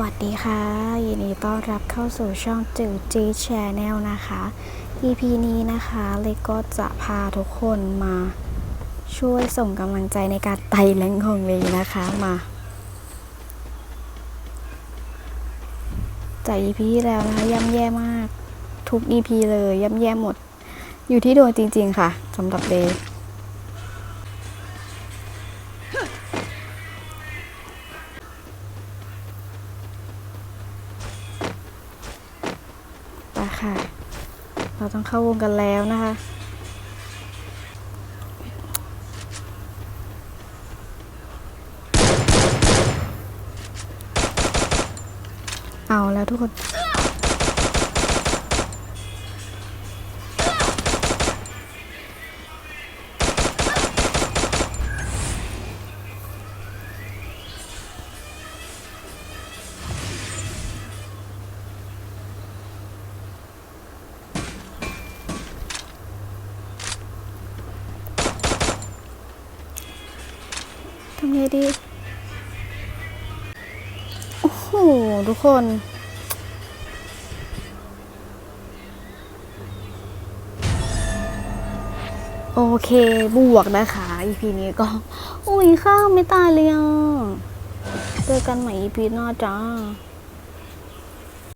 วัสดีค่ะ ยินดีต้อนรับเข้าสู่ช่องจิ๋วจีแชนแนลนะคะ EP นี้นะคะเล็กก็จะพาทุกคนมาช่วยส่งกำลังใจในการไต่แรงของเล็กนะคะมาจาก EP ที่แล้วนะคะย่ำแย่มากทุก EP เลยย่ำแย่หมด อยู่ที่ดวงจริง ๆ ค่ะสำหรับเดย์ ค่ะ เราต้องเข้าวงกันแล้วนะคะ เอาแล้วทุกคนำไงดี โอ้โห ทุกคน โอเค บวกนะคะ EP นี้ก็ อุ้ยข้าวไม่ตายเลยอะ เจอกันใหม่ EP หน้าจ้า